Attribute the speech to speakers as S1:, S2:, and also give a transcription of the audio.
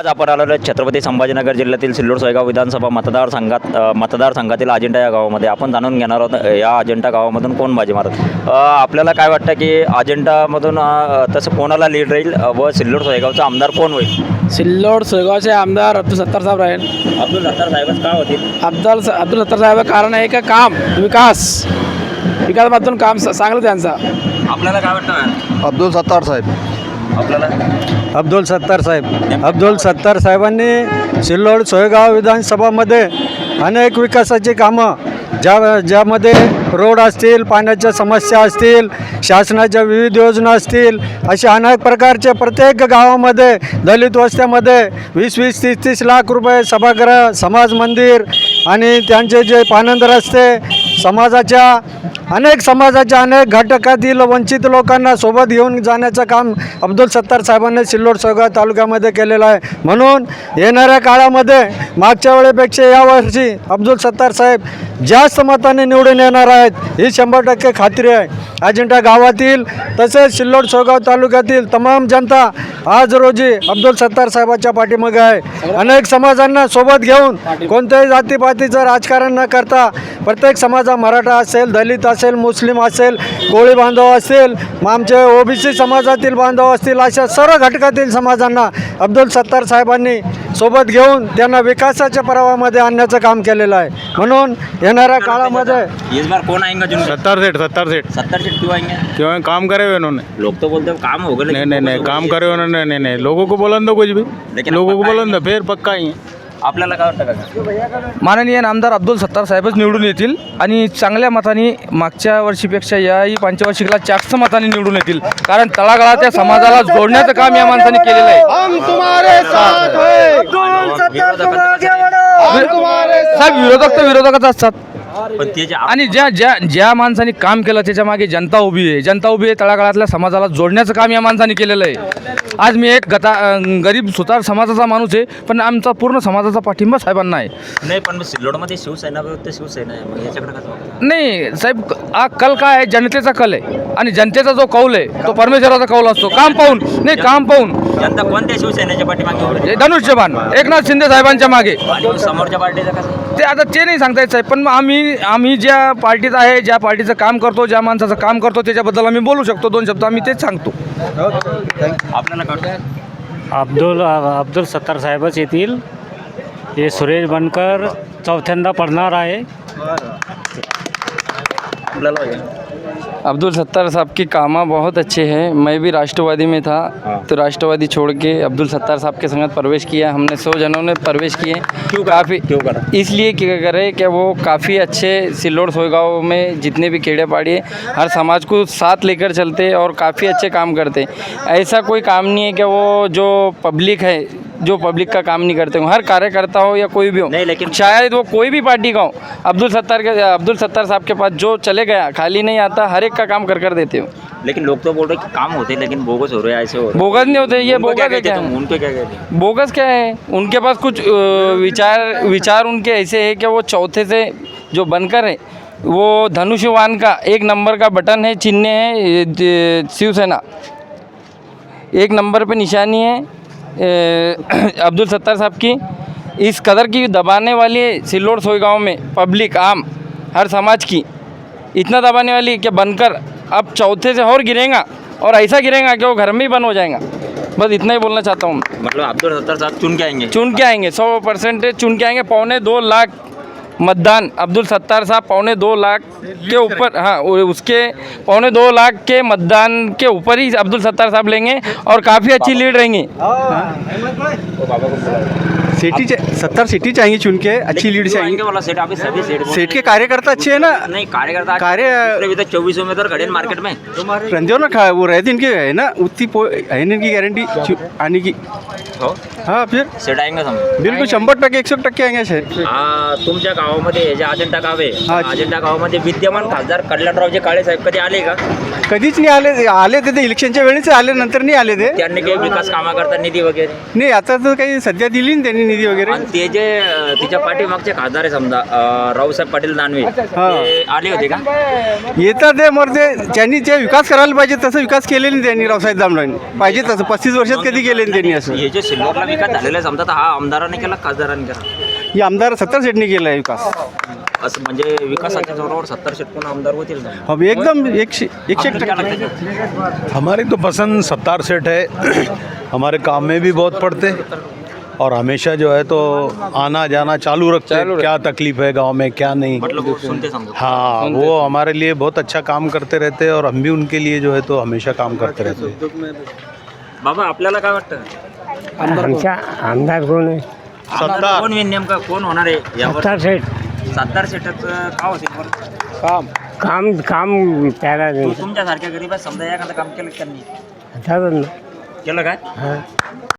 S1: आज आपण आलेलो आहे छत्रपती संभाजीनगर जिल्ह्यातील सिल्लोड सोयगाव विधानसभा मतदारसंघात मतदारसंघातील अजिंठा या गावामध्ये. आपण जाणून घेणार आहोत या अजिंठा गावामधून कोण बाजी मारत? आपल्याला काय वाटतं की अजिंठामधून तसं कोणाला लीड राहील व सिल्लोड सोयगावचा आमदार कोण होईल?
S2: सिल्लोड सोयगावचे आमदार अब्दुल सत्तार साहेब राहील.
S1: अब्दुल सत्तार साहेबच का होतील?
S2: अब्दुल अब्दुल सत्तार साहेब कारण आहे का काम? विकास. विकासामधून काम स- चांगलं त्यांचा.
S1: आपल्याला काय वाटतं
S3: अब्दुल सत्तार साहेब.
S1: आपल्याला?
S4: अब्दुल सत्तार साहेब. अब्दुल सत्तार साहेबांनी सिल्लोड सोयगाव विधानसभामध्ये अनेक विकासाची कामं ज्या ज्यामध्ये रोड असतील पाण्याच्या समस्या असतील शासनाच्या विविध योजना असतील अशा अनेक प्रकारचे प्रत्येक गावामध्ये दलित वस्त्यामध्ये वीस वीस तीस तीस लाख रुपये सभागृह समाज मंदिर आणि त्यांचे जे पानंद रस्ते समाजाच्या अनेक समाजाच्या अनेक घटकातील वंचित लोकांना सोबत घेऊन जाण्याचं काम अब्दुल सत्तार साहेबांनी सिल्लोड सोगा तालुक्यामध्ये केलेलं आहे. म्हणून येणाऱ्या काळामध्ये मागच्या वेळेपेक्षा यावर्षी अब्दुल सत्तार साहेब जास्त मताने निवडून येणार आहेत ही शंभर टक्के खात्री आहे. अजिंठा गावातील तसेच सिल्लोड सोगाव तालुक्यातील तमाम जनता आज रोजी अब्दुल सत्तार साहेबाच्या पाठीमागे आहे. अनेक समाजांना सोबत घेऊन कोणत्याही जातीपातीचं राजकारण न करता प्रत्येक समाजा मराठा असेल दलित असेल मुस्लिम असेल कोळी बांधव असेल मग आमचे ओबीसी समाजातील बांधव असतील अशा सर्व घटकातील समाजांना अब्दुल सत्तार साहेबांनी सोबत घेऊन त्यांना विकासाच्या प्रवाहामध्ये आणण्याचं काम केलेलं आहे. म्हणून येणाऱ्या काळामध्ये
S1: इस बार कौन आएंगे जिन?
S5: सत्तर सेठ सत्तर सेठ.
S1: सत्तर सीट क्यों आएंगे?
S5: क्यों काम करे हुए उन्होंने
S1: लोग तो बोलते हैं काम होगा
S5: नहीं नहीं नहीं काम करे हुए उन्होंने नहीं नहीं लोगों को बोलन दो कुछ भी।
S1: लेकिन
S5: लोगों को
S1: पक्का
S5: बोलन दो फिर पक्का ही है।
S1: आपल्याला काय वाटतं का
S6: माननीय आमदार अब्दुल सत्तार साहेबच निवडून येतील आणि चांगल्या मताने मागच्या वर्षीपेक्षा याही पंचवार्षिकला जास्त मताने निवडून येतील. कारण तळागाळाच्या समाजाला जोडण्याचं काम या माणसाने केलेलं आहे. साहेब विरोधक तर विरोधकच असतात.
S1: पण ते जे
S6: आणि ज्या ज्या ज्या माणसाने काम केलं त्याच्यामागे जनता उभी आहे. जनता उभी आहे तळागाळातल्या समाजाला जोडण्याचं काम या माणसाने केलेलं आहे. आज मी एक गता गरीब सुतार समाजाचा माणूस आहे पण आमचा पूर्ण समाजाचा पाठिंबा साहेबांना आहे.
S1: नाही पण सिल्लोडमध्ये शिवसेना विरुद्ध शिवसेना आहे मग याच्याकडे कसं बघता?
S6: नाही साहेब हा कल काय आहे? जनतेचा कल आहे. आणि जनतेचा जो कौल आहे तो परमेश्वराचा कौल असतो. काम पाहून नाही काम पाहून.
S1: जनता कोणत्या शिवसेनेच्या पाठीमागे उभी आहे?
S6: हे धनुष्यबाण एकनाथ शिंदे साहेबांच्या मागे.
S1: आणि समोरच्या पार्टीचं कसं?
S6: ते आता ते नाही सांगता येत साहेब पण मग आम्ही आम्ही ज्या पार्टीत आहे ज्या पार्टीचं काम करतो ज्या माणसाचं काम करतो त्याच्याबद्दल आम्ही बोलू शकतो. दोन शब्द आम्ही तेच सांगतो.
S1: आपल्याला
S4: अब्दुल अब्दुल सत्तार साहेबच येतील. हे सुरेश बनकर चौथ्यांदा पडणार आहे.
S1: आपल्याला.
S7: अब्दुल सत्तार साहब की कामा बहुत अच्छे हैं। मैं भी राष्ट्रवादी में था तो राष्ट्रवादी छोड़ के अब्दुल सत्तार साहब के संगत प्रवेश किया। हमने सौ जनों ने प्रवेश किए। क्यों काफ़ी
S1: क्यों करा?
S7: इसलिए क्या करे कि वो काफ़ी अच्छे सिल्लोड सोयगांव में जितने भी खेड़े पाड़ी है हर समाज को साथ लेकर चलते और काफ़ी अच्छे काम करते। ऐसा कोई काम नहीं है कि वो जो पब्लिक है जो पब्लिक का काम नहीं करते हो। हर कार्यकर्ता हो या कोई भी हो।
S1: नहीं, लेकिन-
S7: शायद वो कोई भी पार्टी का हो अब्दुल सत्तार के अब्दुल सत्तार साहब के पास जो चले गया खाली नहीं आता हर एक का काम कर कर देते हो।
S1: लेकिन लोग तो बोल रहे हैं कि काम होते लेकिन बोगस हो रहे हैं ऐसे हो रहे
S7: बोगस नहीं होते ये
S1: क्या
S7: बोगस है क्या?
S1: उनको क्या कहते हैं?
S7: बोगस क्या है? उनके पास कुछ विचार विचार उनके ऐसे है कि वो चौथे से जो बनकर है वो धनुष्यवान का एक नंबर का बटन है चिन्ह है शिवसेना। एक नंबर पे निशानी है अब्दुल सत्तार साहब की इस कदर की दबाने वाली है सिल्लोड सोईगांव में पब्लिक आम हर समाज की इतना दबाने वाली कि बनकर अब चौथे से और गिरेगा और ऐसा गिरेगा कि वो घर में ही बंद हो जाएगा। बस इतना ही बोलना चाहता हूँ
S1: मतलब अब्दुल सत्तार साहब चुन के आएँगे?
S7: चुन के आएँगे सौ परसेंटेज चुन के आएँगे पौने दो लाख मतदान अब्दुल सत्तार साहब पौने दो लाख के ऊपर हाँ उसके पौने दो लाख के मतदान के ऊपर ही अब्दुल सत्तार साहब लेंगे और काफ़ी अच्छी लीड रहेंगी।
S4: सिटी सत्तर सिटी चाहिए चुन के अच्छी लीड
S1: आएंगे बोला सेठ अभी सभी सेठ रहे
S4: के कार्यकर्ता अच्छे है ना।
S1: नहीं कार्यकर्ता
S4: कार्य-
S1: दूसरे भी तो चौबीस उम्मीदवार खड़े मार्केट में।
S4: रंदेव ना खा वो रहते इनके है ना उतनी पो- है ना इनकी गारंटी आने की।
S1: हो?
S4: हाँ फिर?
S1: सेठ आएंगे
S4: बिल्कुल शंभर टक्के एकशे टक्के आएंगे सर
S1: हा तुमच्या गावामध्ये हे जे अजंठा गाव आहे
S8: हा.
S1: अजंठा गावामध्ये विद्यमान खासदार कल्याणरावचे काळे साहेब कधी आले का?
S8: कधीच नाही आले आले ते इलेक्शनच्या वेळीच आले नंतर नाही आले ते.
S1: त्यांनी काही विकास कामा करता निधी वगैरे?
S8: नाही आता तर काही सध्या दिली ना त्यांनी निधी वगैरे?
S1: आणि ते जे अं, तिच्या पाठीमागचे खासदार आहे समजा अं, रावसाहेब पाटील दानवे ते आले होते का?
S8: येतात ते मग ते त्यांनी जे विकास करायला पाहिजे तसं विकास केलेला नाही त्यांनी रावसाहेब दामलांनी पाहिजे तसं पस्तीस वर्षात कधी केले नाही त्यांनी असं.
S1: हे जे सिल्लोडला विकास झालेला आहे समजा तर हा आमदाराने केला खासदाराने केला?
S8: ही आमदार सत्तर सेटनी केला आहे विकास.
S1: असं म्हणजे विकासाच्या जोरावर सत्तर शेतकून आमदार होतील समजा.
S8: हो एकदम एकशे एकशे
S1: क्या लगता? है?
S3: हमारी तो पसंद सत्तार सेठ है। हमारे काम में भी बहुत पड़ते और हमेशा जो है तो आना जाना चालू रखते हैं क्या तकलीफ़ है गाँव में क्या नहीं।
S1: मतलब वो सुनते समझो।
S3: हाँ वो हमारे लिए बहुत अच्छा काम करते रहते हैं और हम भी उनके लिए जो है तो हमेशा काम करते रहते हैं।
S1: बाबा आपल्याला काय वाटतं?
S9: आमच्या आमदार कोण आहे?
S3: सत्तार.
S1: कोण विन नेमका? कोण होणार आहे यावर?
S9: सत्तार सेठ
S1: सत्तार सीटाचं का होतील बरं
S2: काम.
S9: काम काम त्याला
S1: तू तुमच्यासारख्या गरीबात समजा एखादं काम केलं का त्यांनी?
S9: झालं ना
S1: केलं काय?